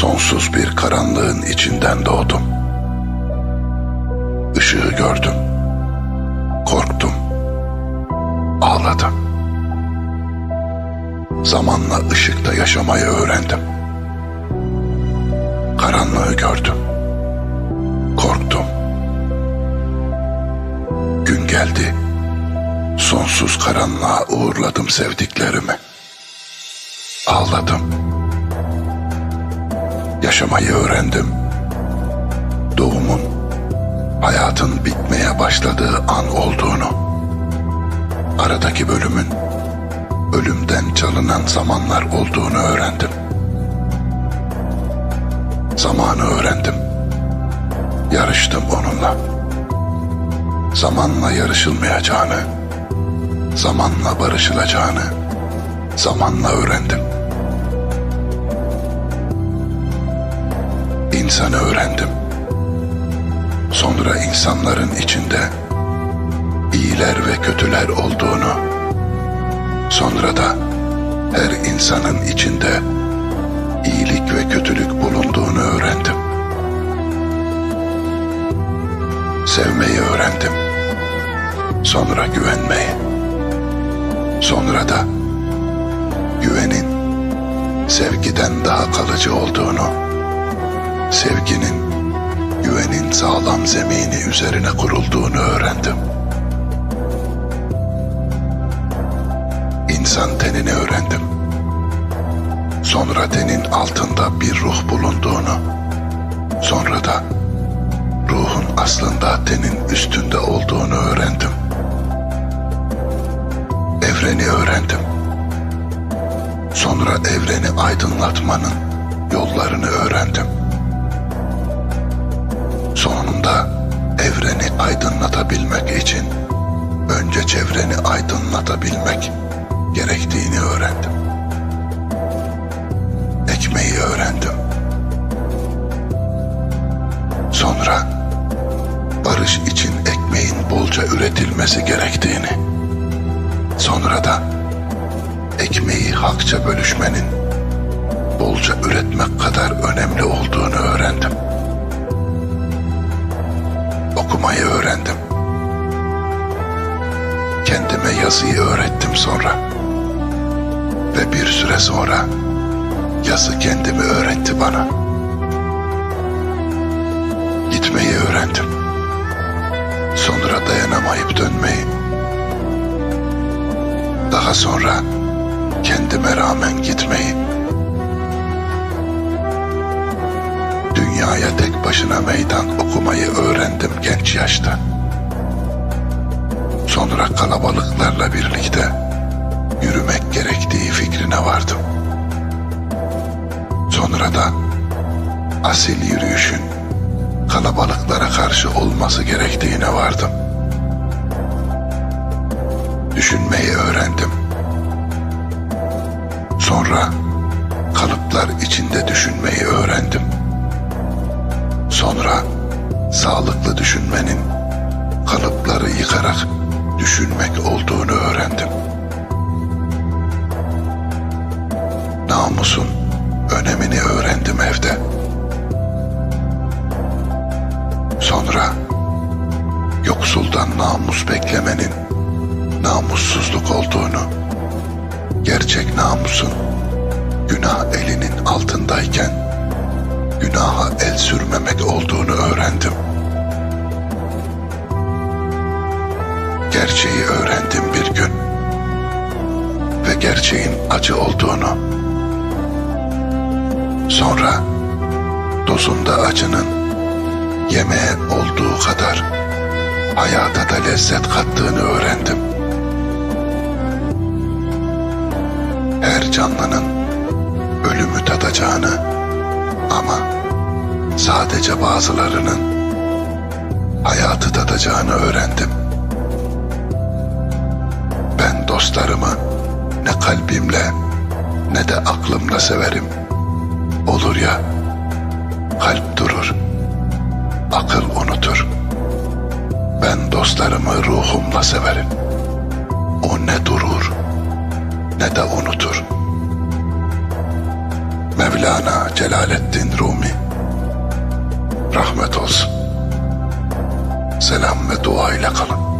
Sonsuz bir karanlığın içinden doğdum. Işığı gördüm. Korktum. Ağladım. Zamanla ışıkta yaşamayı öğrendim. Karanlığı gördüm. Korktum. Gün geldi. Sonsuz karanlığa uğurladım sevdiklerimi. Ağladım. Yaşamayı öğrendim. Doğumun, hayatın bitmeye başladığı an olduğunu, aradaki bölümün ölümden çalınan zamanlar olduğunu öğrendim. Zamanı öğrendim. Yarıştım onunla. Zamanla yarışılmayacağını, zamanla barışılacağını, zamanla öğrendim. İnsanı öğrendim. Sonra insanların içinde iyiler ve kötüler olduğunu, sonra da her insanın içinde iyilik ve kötülük bulunduğunu öğrendim. Sevmeyi öğrendim. Sonra güvenmeyi. Sonra da güvenin sevgiden daha kalıcı olduğunu, sevginin güvenin sağlam zemini üzerine kurulduğunu öğrendim. İnsan tenini öğrendim. Sonra tenin altında bir ruh bulunduğunu, sonra da ruhun aslında tenin üstünde olduğunu öğrendim. Evreni öğrendim. Sonra evreni aydınlatmanın yollarını öğrendim. İçin önce çevreni aydınlatabilmek gerektiğini öğrendim. Ekmeği öğrendim. Sonra barış için ekmeğin bolca üretilmesi gerektiğini, sonra da ekmeği hakça bölüşmenin bolca üretmek kadar önemli olduğunu öğrendim. Yazıyı öğrettim sonra. Ve bir süre sonra yazı kendimi öğretti bana. Gitmeyi öğrendim. Sonra dayanamayıp dönmeyi. Daha sonra kendime rağmen gitmeyi. Dünyaya tek başına meydan okumayı öğrendim genç yaşta. Sonra kalabalıklarla birlikte yürümek gerektiği fikrine vardım. Sonra da asil yürüyüşün kalabalıklara karşı olması gerektiğine vardım. Düşünmeyi öğrendim. Sonra kalıplar içinde düşünmeyi öğrendim. Sonra sağlıklı düşünmenin kalıpları yıkarak düşünmek olduğunu öğrendim. Namusun önemini öğrendim evde. Sonra yoksuldan namus beklemenin namussuzluk olduğunu, gerçek namusun günah elinin altındayken günaha el sürmemek olduğunu öğrendim. Gerçeği öğrendim bir gün ve gerçeğin acı olduğunu. Sonra dozunda acının yemeğe olduğu kadar hayata da lezzet kattığını öğrendim. Her canlının ölümü tadacağını ama sadece bazılarının hayatı tadacağını öğrendim. Dostlarımı ne kalbimle ne de aklımla severim. Olur ya kalp durur, akıl unutur. Ben dostlarımı ruhumla severim. O ne durur ne de unutur. Mevla Mevlana Celaleddin Rumi. Rahmet olsun. Selam ve dua ile kalın.